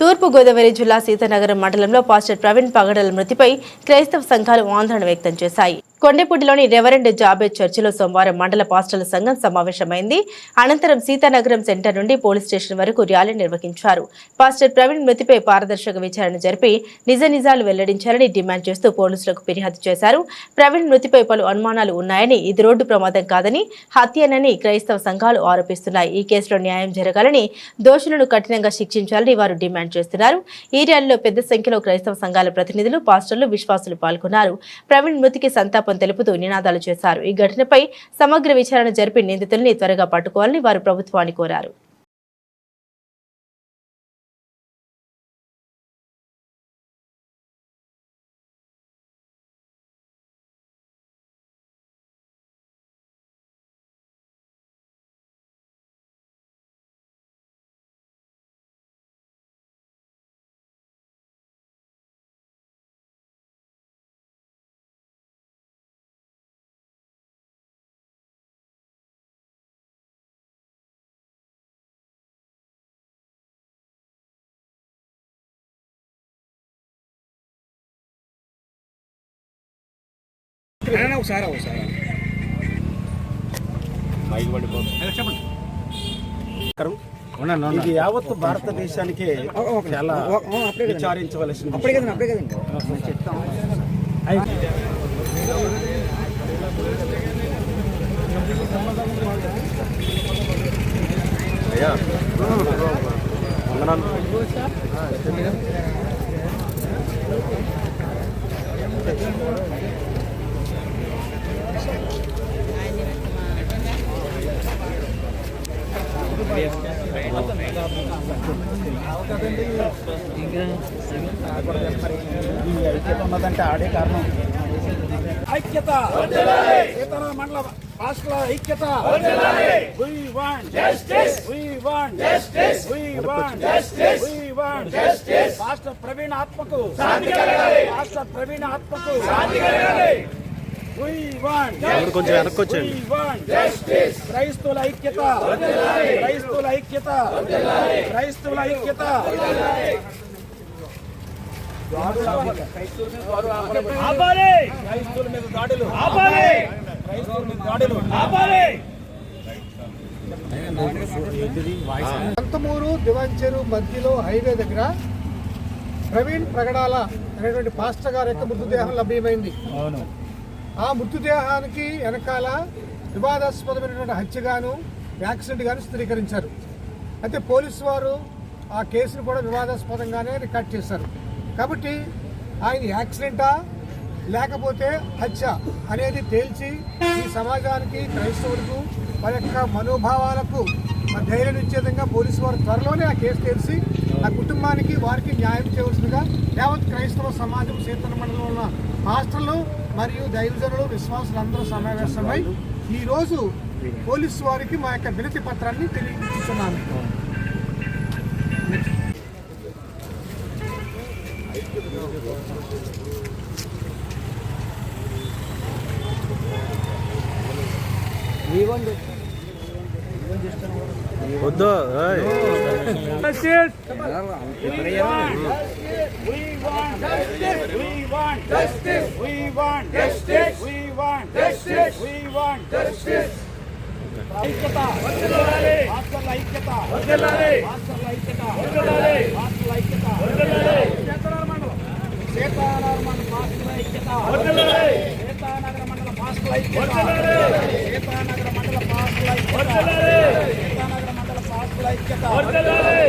తూర్పు గోదావరి జిల్లా సీతానగరం మండలంలో పాస్టర్ ప్రవీణ్ పగడల మృతిపై క్రైస్తవ సంఘాలు ఆందోళన వ్యక్తం చేశాయి. కొండపూడిలోని రెవరెండ్ జాబేద్ చర్చిలో సోమవారం మండల పాస్టర్ల సంఘం సమావేశమైంది. అనంతరం సీతానగరం సెంటర్ నుండి పోలీస్ స్టేషన్ వరకు ర్యాలీ నిర్వహించారు. పాస్టర్ ప్రవీణ్ మృతిపై పారదర్శక విచారణ జరిపి నిజ నిజాలు వెల్లడించాలని డిమాండ్ చేస్తూ పోలీసులకు ఫిర్యాదు చేశారు. ప్రవీణ్ మృతిపై పలు అనుమానాలు ఉన్నాయని ఇది రోడ్డు ప్రమాదం కాదని హత్యనని క్రైస్తవ సంఘాలు ఆరోపిస్తున్నాయి. ఈ కేసులో న్యాయం జరగాలని దోషులను కఠినంగా శిక్షించాలని వారు డిమాండ్ చేస్తున్నారు. ఈ ర్యాలీలో పెద్ద సంఖ్యలో క్రైస్తవ సంఘాల ప్రతినిధులు పాస్టర్లు విశ్వాసులు పాల్గొన్నారు. ప్రవీణ్ మృతికి సంతాపం తెలుపుతూ నినాదాలు చేశారు. ఈ ఘటనపై సమగ్ర విచారణ జరిపి నిందితుల్ని త్వరగా పట్టుకోవాలని వారు ప్రభుత్వాన్ని కోరారు. ఒకసారి ఒకసారి ఇది యావత్ భారతదేశానికి చాలా విచారించవలసిన అప్పుడే కదండి. అప్పుడే కదండి ఈ ఐక్యత ఉన్నదంటే ఆడే కారణం ఐక్యత సీతారామ మండల రాష్ట్ర ఐక్యత We want justice. We want justice. We want justice. We want justice. రాష్ట్ర ప్రవీణ ఆత్మకు శాంతి కలగాలి రాష్ట్ర ప్రవీణ ఆత్మకు శాంతి కలగాలి We justice. కొంచెం వెనక్కి వచ్చేయండి. క్రైస్తవుల ఐక్యత. క్రైస్తవుల ఐక్యత. క్రైస్తవుల ఐక్యత. ఆపాలి. క్రైస్తవుల మీద దాడులు. ఆపాలి. క్రైస్తవుల మీద దాడులు. ఆపాలి. సంతమూరు దివాంచెరు మధ్యలో హైవే దగ్గర ప్రవీణ్ ప్రగడాల అనేటువంటి పాస్టర్ గారి యొక్క మృతదేహం లభ్యమైంది. అవును. ఆ మృతదేహానికి వెనకాల వివాదాస్పదమైనటువంటి హత్యగాను యాక్సిడెంట్ గాను స్థిరీకరించారు. అయితే పోలీసు వారు ఆ కేసును కూడా వివాదాస్పదంగానే రికార్డ్ చేశారు. కాబట్టి ఆయన యాక్సిడెంటా లేకపోతే హత్య అనేది తేల్చి ఈ సమాజానికి క్రైస్తవులకు వారి యొక్క మనోభావాలకు ధైర్యం ఇచ్చే విధంగా పోలీసు వారు త్వరలోనే ఆ కేసు తెలిసి ఆ కుటుంబానికి వారికి న్యాయం చేయవలసిందిగా యావత్ క్రైస్తవ సమాజం సీతన మండలంలో ఉన్న హాస్టల్లో మరియు దైవజనులు విశ్వాసులు అందరూ సమావేశమై ఈ రోజు పోలీసు వారికి మా యొక్క వినతి పత్రాన్ని తెలియజేస్తున్నాను. వద్దు ఏయ్. We want justice. We want justice. We want justice. We want justice. We want justice. ఐక్యత వర్ధిల్లాలి రాష్ట్రాల ఐక్యత వర్ధిల్లాలి రాష్ట్రాల ఐక్యత వర్ధిల్లాలి రాష్ట్రాల ఐక్యత వర్ధిల్లాలి సీతారామ మండలం సీతారామ మండల రాష్ట్రాల ఐక్యత వర్ధిల్లాలి సీతానగర మండల రాష్ట్రాల ఐక్యత వర్ధిల్లాలి సీతానగర మండల రాష్ట్రాల ఐక్యత వర్ధిల్లాలి సీతానగర మండల రాష్ట్రాల ఐక్యత వర్ధిల్లాలి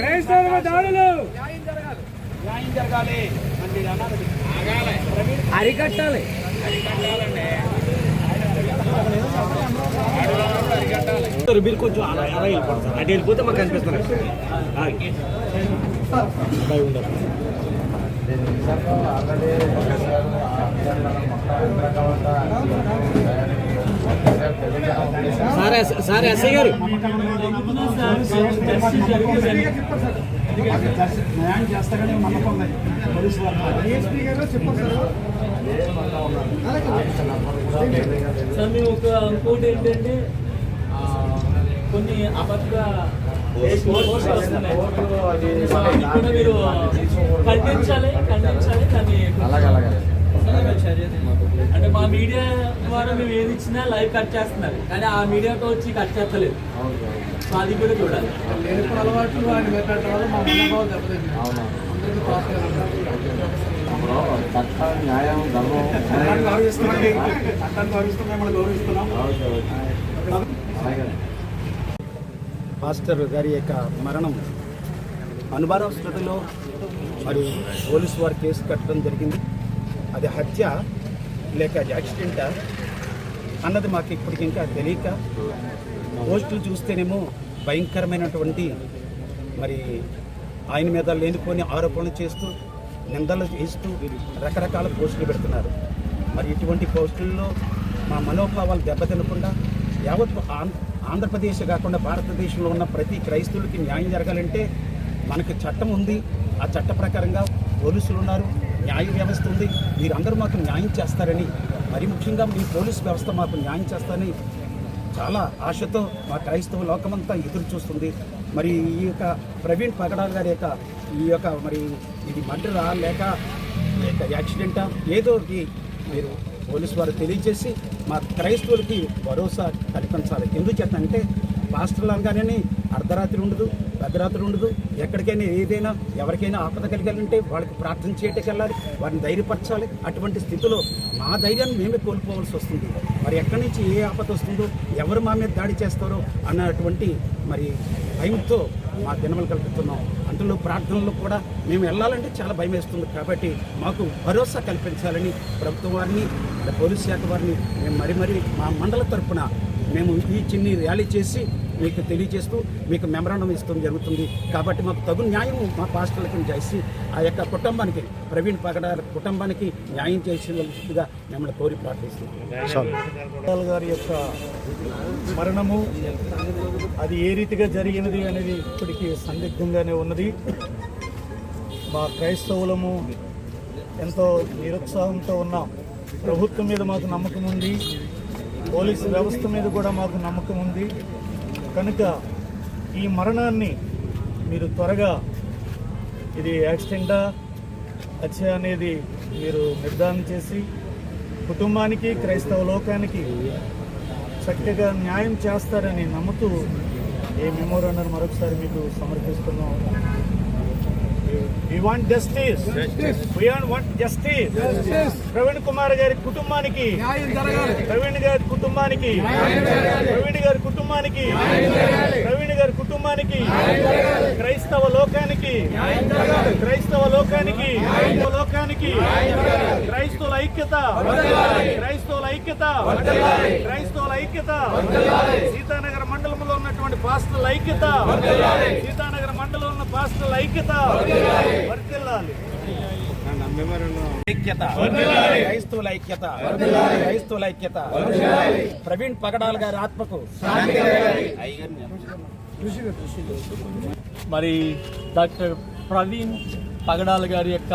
క్రైస్తవుల దాడులు న్యాయం జరగాలి న్యాయం జరగాలి అని మీరు అన్నారు ఆగాలి అరికట్టాలి. మీరు కొంచెం అలా అలా వెళ్ళిపోతారు సార్. అటు వెళ్ళిపోతే మాకు కనిపిస్తున్నారు సార్ సార్ ఎస్ఐ గారు. న్యాయం ఉంది. పోలీసు సార్ సార్ మేము ఒక ఇంకోటి ఏంటంటే ఆ, కొన్ని అబద్ధ మీరు ఖండించాలి ఖండించాలి దాన్ని అంటే మా మీడియా ద్వారా మేము ఏది ఇచ్చినా లైవ్ కట్ చేస్తున్నారు. కానీ ఆ మీడియాతో వచ్చి కట్ చేస్తలేదు. సో అది కూడా చూడాలి. అలవాట్లు ఆయన పెట్టడం వల్ల మా మనోభావం దెబ్బతింది. గౌరవిస్తున్నాం. పాస్టర్ గారి యొక్క మరణం అనుభవ హాస్పిటల్లో మరి పోలీసు వారు కేసు కట్టడం జరిగింది. అది హత్య లేక అది యాక్సిడెంటా అన్నది మాకు ఇప్పటికి ఇంకా తెలియక పోస్టులు చూస్తేనేమో భయంకరమైనటువంటి మరి ఆయన మీద లేనిపోని ఆరోపణలు చేస్తూ నిందలు చేస్తూ రకరకాల పోస్టులు పెడుతున్నారు. మరి ఇటువంటి పోస్టుల్లో మా మనోభావాలు దెబ్బతినకుండా యావత్ ఆం- ఆంధ్రప్రదేశ్ కాకుండా భారతదేశంలో ఉన్న ప్రతి క్రైస్తవులకి న్యాయం జరగాలంటే మనకి చట్టం ఉంది. ఆ చట్ట ప్రకారంగా పోలీసులు ఉన్నారు న్యాయ వ్యవస్థ ఉంది. మీరందరూ మాకు న్యాయం చేస్తారని మరి ముఖ్యంగా మీ పోలీస్ వ్యవస్థ మాకు న్యాయం చేస్తారని చాలా ఆశతో మా క్రైస్తవ లోకమంతా ఎదురు చూస్తుంది మరి ఈ యొక్క ప్రవీణ్ పగడాల్ గారి యొక్క ఈ యొక్క మరి ఇది మర్డరా లేక లేక యాక్సిడెంటా? ఏదో ఒకటి మీరు పోలీసు వారు తెలియజేసి మా క్రైస్తవులకి భరోసా కల్పించాలి. ఎందుకు చేస్తానంటే పాస్టర్లు అనగానే అర్ధరాత్రి ఉండదు పెద్దరాత్రి ఉండదు. ఎక్కడికైనా ఏదైనా ఎవరికైనా ఆపద కలిగాలంటే వాళ్ళకి ప్రార్థన చేయటకి వెళ్ళాలి వారిని ధైర్యపరచాలి. అటువంటి స్థితిలో మా ధైర్యాన్ని మేమే కోల్పోవాల్సి వస్తుంది. మరి ఎక్కడి నుంచి ఏ ఆపద వస్తుందో ఎవరు మా మీద దాడి చేస్తారో అన్నటువంటి మరి భయంతో మా దినములు కల్పిస్తున్నాం అందులో ప్రార్థనలో కూడా మేము వెళ్ళాలంటే చాలా భయం వేస్తుంది. కాబట్టి మాకు భరోసా కల్పించాలని ప్రభుత్వం వారిని పోలీస్ శాఖ వారిని మేము మరి మరి మా మండల తరఫున మేము ఈ చిన్ని ర్యాలీ చేసి మీకు తెలియజేస్తూ మీకు మెమరాండం ఇస్తాం జరుగుతుంది. కాబట్టి మాకు తగు న్యాయం మా పాస్టర్లకి చేసి ఆ యొక్క కుటుంబానికి ప్రవీణ్ పగడార్ కుటుంబానికి న్యాయం చేసేందుగా మిమ్మల్ని కోరి ప్రార్థిస్తున్నాం. గారి యొక్క మరణము అది ఏ రీతిగా జరిగినది అనేది ఇప్పటికీ సందిగ్ధంగానే ఉన్నది. మా క్రైస్తవులము ఎంతో నిరుత్సాహంతో ఉన్నాం ప్రభుత్వం మీద మాకు నమ్మకం ఉంది. పోలీసు వ్యవస్థ మీద కూడా మాకు నమ్మకం ఉంది. కనుక ఈ మరణాన్ని మీరు త్వరగా ఇది యాక్సిడెంటా హత్య అనేది మీరు నిర్ధారణ చేసి కుటుంబానికి క్రైస్తవ లోకానికి చక్కగా న్యాయం చేస్తారని నమ్ముతూ ఏ మెమోరాండం మరొకసారి మీకు సమర్పిస్తున్నాం. We want justice we want justice Praveen Kumar గారి కుటుంబానికి. ప్రవీణ్ గారి కుటుంబానికి. ప్రవీణ్ గారి కుటుంబానికి. గారి కుటుంబానికి క్రైస్తవ లోకానికి క్రైస్తవ లోకానికి లోకానికి క్రైస్తవుల ఐక్యత క్రైస్తవుల ఐక్యత క్రైస్తవుల ఐక్యత సీతానగర్ మండలంలో ఉన్నటువంటి పాస్టర్ల ఐక్యత సీతానగర్ మండలంలో ఉన్న పాస్టర్ల ఐక్యత వర్తిల్లాలి ఐక్యత క్రైస్తవుల ఐక్యత క్రైస్తవుల ఐక్యత. ప్రవీణ్ పగడాల్ గారి ఆత్మకు మరి డాక్టర్ ప్రవీణ్ పగడాల గారి యొక్క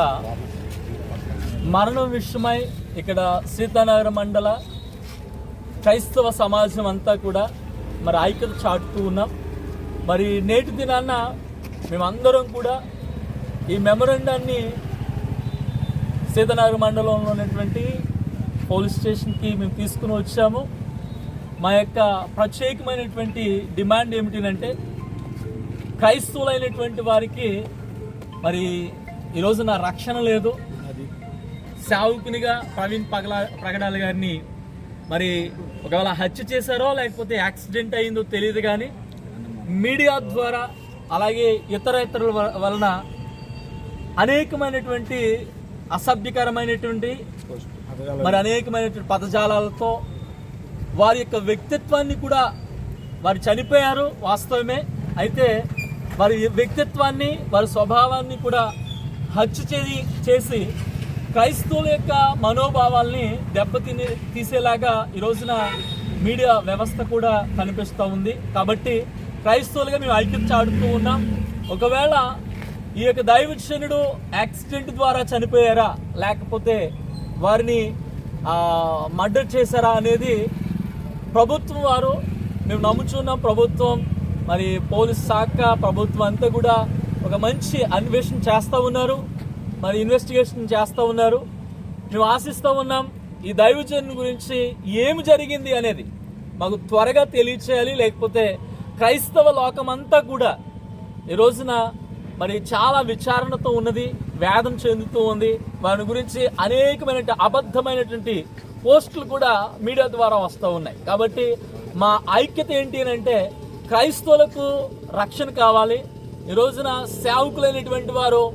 మరణం విషయమై ఇక్కడ సీతానగర మండల క్రైస్తవ సమాజం అంతా కూడా మరి ఐక్యత చాటుతూ ఉన్నాం. మరి నేటి దినాన్న మేమందరం కూడా ఈ మెమరండాన్ని సీతానగర మండలంలో ఉన్నటువంటి పోలీస్ స్టేషన్కి మేము తీసుకుని వచ్చాము. మా యొక్క ప్రత్యేకమైనటువంటి డిమాండ్ ఏమిటంటే క్రైస్తవులైనటువంటి వారికి మరి ఈరోజు నా రక్షణ లేదు. సేవకునిగా ప్రవీణ్ పగల ప్రగడాల గారిని మరి ఒకవేళ హత్య చేశారో లేకపోతే యాక్సిడెంట్ అయిందో తెలియదు కానీ మీడియా ద్వారా అలాగే ఇతర ఇతరుల వలన అనేకమైనటువంటి అసభ్యకరమైనటువంటి మరి అనేకమైనటువంటి పదజాలాలతో వారి యొక్క వ్యక్తిత్వాన్ని కూడా వారు చనిపోయారు వాస్తవమే. అయితే వారి వ్యక్తిత్వాన్ని వారి స్వభావాన్ని కూడా హత్య చేసి చేసి క్రైస్తవుల యొక్క మనోభావాల్ని దెబ్బతిని తీసేలాగా ఈ రోజున మీడియా వ్యవస్థ కూడా కనిపిస్తూ ఉంది. కాబట్టి క్రైస్తవులుగా మేము ఐక్యత చాడుతూ ఉన్నాం. ఒకవేళ ఈ యొక్క దైవజనుడు యాక్సిడెంట్ ద్వారా చనిపోయారా? లేకపోతే వారిని మర్డర్ చేశారా అనేది ప్రభుత్వం వారు మేము నమ్ముచున్నాం ప్రభుత్వం మరి పోలీస్ శాఖ ప్రభుత్వం అంతా కూడా ఒక మంచి అన్వేషణ చేస్తూ ఉన్నారు మరి ఇన్వెస్టిగేషన్ చేస్తూ ఉన్నారు. మేము ఆశిస్తూ ఉన్నాం ఈ దైవజన్ గురించి ఏమి జరిగింది అనేది మాకు త్వరగా తెలియచేయాలి లేకపోతే క్రైస్తవ లోకమంతా కూడా ఈ రోజున మరి చాలా విచారణతో ఉన్నది వేదన చెందుతూ ఉంది. వారి గురించి అనేకమైన అబద్ధమైనటువంటి పోస్టులు కూడా మీడియా ద్వారా వస్తూ ఉన్నాయి. కాబట్టి మా ఐక్యత ఏంటి అని అంటే క్రైస్తవులకు రక్షణ కావాలి. ఈ రోజున సేవకులైనటువంటి వారు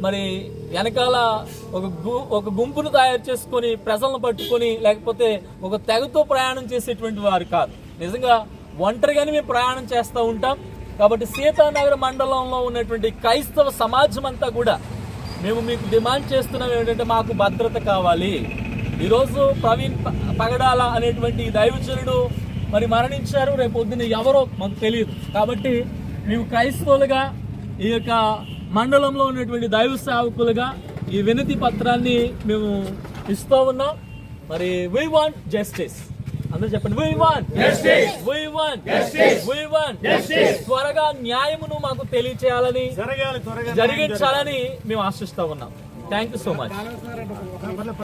మరి వెనకాల ఒక గు- ఒక గుంపును తయారు చేసుకొని ప్రజలను పట్టుకొని లేకపోతే ఒక తెగతో ప్రయాణం చేసేటువంటి వారు కాదు. నిజంగా ఒంటరిగానే మేము ప్రయాణం చేస్తూ ఉంటాం. కాబట్టి సీతానగర్ మండలంలో ఉన్నటువంటి క్రైస్తవ సమాజం అంతా కూడా మేము మీకు డిమాండ్ చేస్తున్నాం ఏంటంటే మాకు భద్రత కావాలి. ఈరోజు ప్రవీణ్ పగడాల అనేటువంటి ఈ దైవజనుడు మరి మరణించారు. రేపు పొద్దున్న ఎవరో మాకు తెలియదు. కాబట్టి మేము క్రైస్తవులుగా ఈ యొక్క మండలంలో ఉన్నటువంటి దైవ సేవకులుగా ఈ వినతి పత్రాన్ని మేము ఇస్తూ ఉన్నాం. మరి వీ వాంట్ జస్టిస్ అందరూ చెప్పండి. We want justice we want justice we want justice త్వరగా న్యాయమును మాకు తెలియచేయాలని జరిగించాలని మేము ఆశిస్తా ఉన్నాం. Thank you so much